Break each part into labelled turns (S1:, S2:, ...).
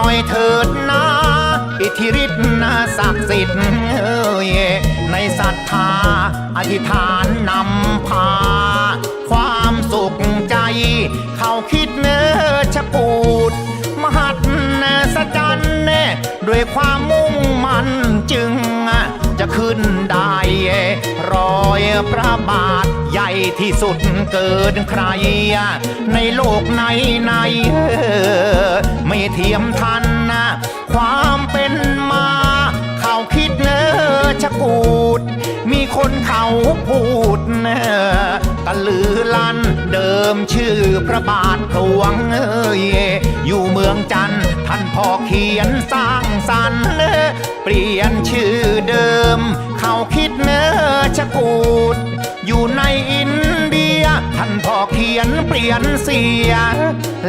S1: หน่อยเถิดนะอิทธิฤทธิ์นะศักดิ์สิทธิ์เอ้ยในศรัทธาอธิษฐานนำพา ความสุขใจ เขาคิดเนื้อชะกูด มหัศจรรย์น่ด้วยความมุ่งมั่นจึงจะขึ้นได้ อยพระบาทใหญ่ที่สุดเกินใคร ในโลกไหนในไม่เทียมทันนะความเป็นมา เขาคิดเนอชะกูด มีคนเขาพูดเนอตะลือลันเดิมชื่อพระบาทหลวงเอ้ยอยู่เมืองจันทร์ท่านพอเขียนสร้างสรรค์เนอเปลี่ยนชื่อเดิม เขาคิดเนื้อชะกูด อยู่ในอินเดีย ท่านพ่อเขียนเปลี่ยนเสียง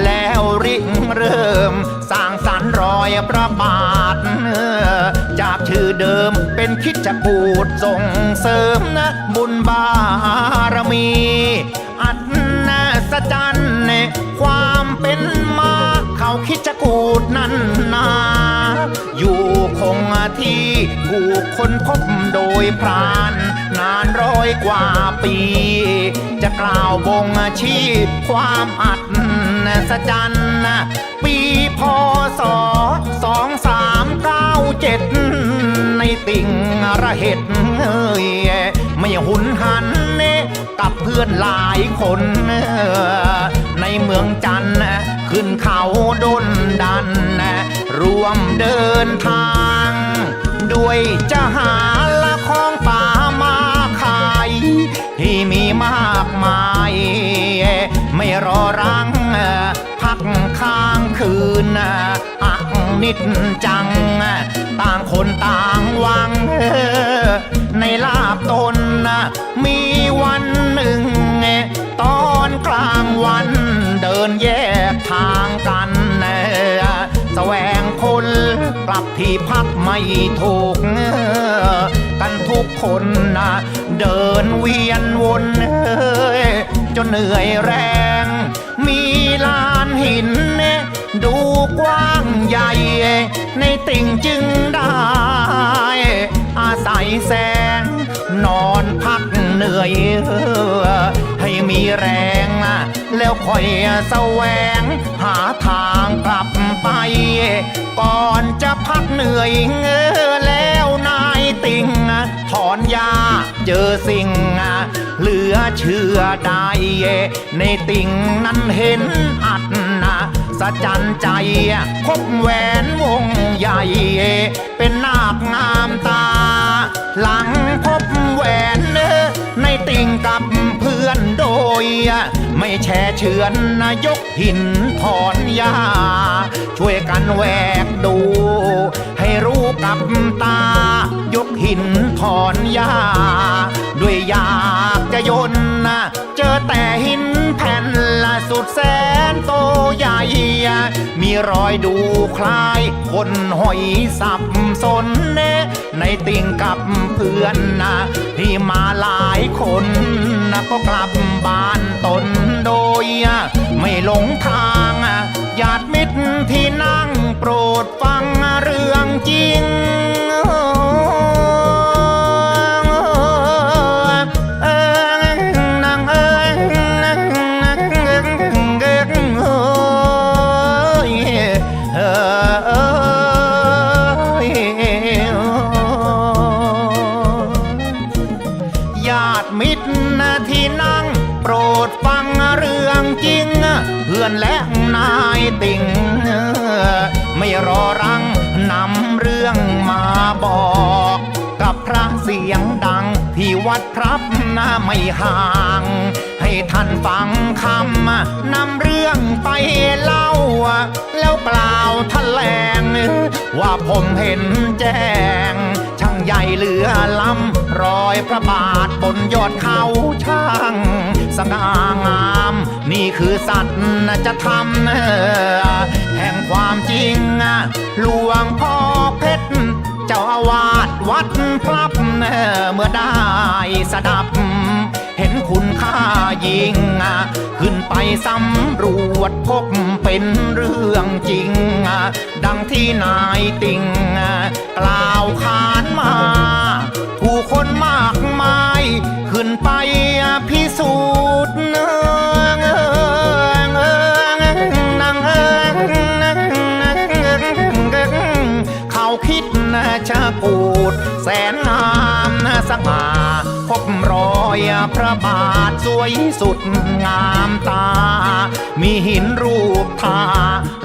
S1: แล้วริงเริ่ม สร้างสรรค์รอยพระบาทจากชื่อเดิมเป็นคิดจะพูดส่งเสริมนะบุญบารมี อัดนาสจันเนความเป็นมาเขาคิดจะกูดนั้นนาอยู่คงที่ คนพบโดยพราน นานร้อยกว่าปี จะกล่าวบงชีพความอัดสจันปีพศสองสามเก้าเจ็ดในติ่งระเห็ดเอ้ยไม่หุนหันเนกับเพื่อนหลายคน ในเมืองจันทร์ขึ้นเขาดนดัน รวมเดินทาง วยจะหาละของป่ามาขาย ที่มีมากมาย ไม่รอรังพักค้างคืนอักนิดจัง ต่างคนต่างหวัง ในลาบตนมีวันหนึ่ง ตอนกลางวันเดินแยกทางกันแสวง คนกลับที่พักไม่ถูกกันทุกคนนะเดินเวียนวนจนเหนื่อยแรง มีลานหิน ดูกว้างใหญ่ ในติ่งจึงได้ อาศัยแสง นอนพักเหนื่อยให้มีแรง แล้วค่อยแสวง หาทางกลับ ไปก่อนจะพักเหนื่อยเงอแล้วนายติ่งถอนยาเจอสิ่งเหลือเชื่อได้ในติ่งนั้นเห็นอัดนะสะจันใจพบแหวนวงใหญ่ เป็นนาคงามตา หลังพบแหวนในติ่งกับเพื่อนโดย ไม่แช่เชือนนายกหินถอนยา ช่วยกันแหวกดู ให้รู้กับตา ยกหินถอนยา ด้วยอยากจะยนนะเจอแต่หินแผ่นละสุดแสนโตใหญ่ มีรอยดูคล้าย คนหอยสับสนเนในติ่งกับเพื่อนนะที่มาหลายคนนะก็กลับบ้านตน ไม่หลงทางญาติมิตรที่นั่งโปรดฟัง อนและนายติ่งไม่รอรังนำเรื่องมาบอก กับพระเสียงดังที่วัดครับนาไม่ห่าง ให้ท่านฟังคำนำเรื่องไปเล่า แล้วกล่าวแถลง ว่าผมเห็นแจ้ง ใหญ่เหลือลำรอยพระบาทบนยอดเขาช่างสง่างาม นี่คือสัตว์จะทำแห่งความจริง หลวงพ่อเพชร เจ้าอาวาสวัดพลับเมื่อได้สดับ เห็นคุณค่ายิ่ง ขึ้นไปสำรวจพบเป็นเรื่องจริง ดังที่นายติงาคิดนะจะกูด แสนงามนะสง่าพบรอยพระบาทสวยสุดงามตา มีหินรูปทา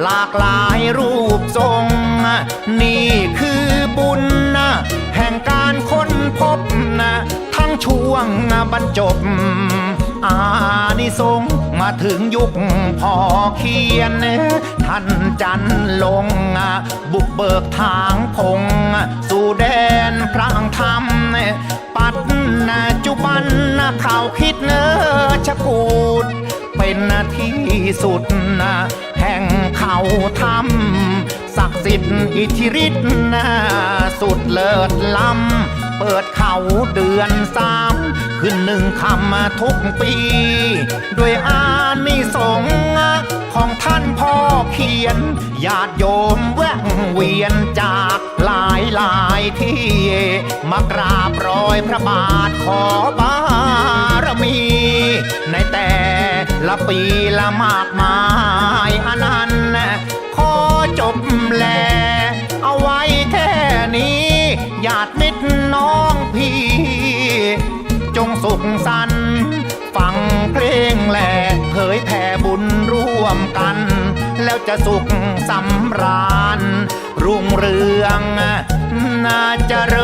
S1: หลากหลายรูปทรง นี่คือบุญนะแห่งการค้นพบนะ ทั้งช่วงบรรจบ อานิสงมาถึงยุคพอเขียน ท่านจันลง บุกเบิกทางพง สู่แดนพระธรรม ปัดจุบันข่าวคิดเนอชะกูด เป็นที่สุด แห่งเขาธรรมศักดิ์สิทธิ์อิทธิฤทธิ์สุดเลิศล้ำเปิดเขาเดือนสาม ขึ้นหนึ่งคำทุกปี ด้วยอานิสงของท่านพ่อเขียน ญาติโยมแวะเวียนจากหลายหลายที่ มากราบรอยพระบาทขอบารมี ในแต่ละปีละมากมายอนันต์ขอจบแลเสุขสันฟังเพลงแหล่เผยแผ่บุญร่วมกัน แล้วจะสุขสำราญ รุ่งเรืองน่าเจริ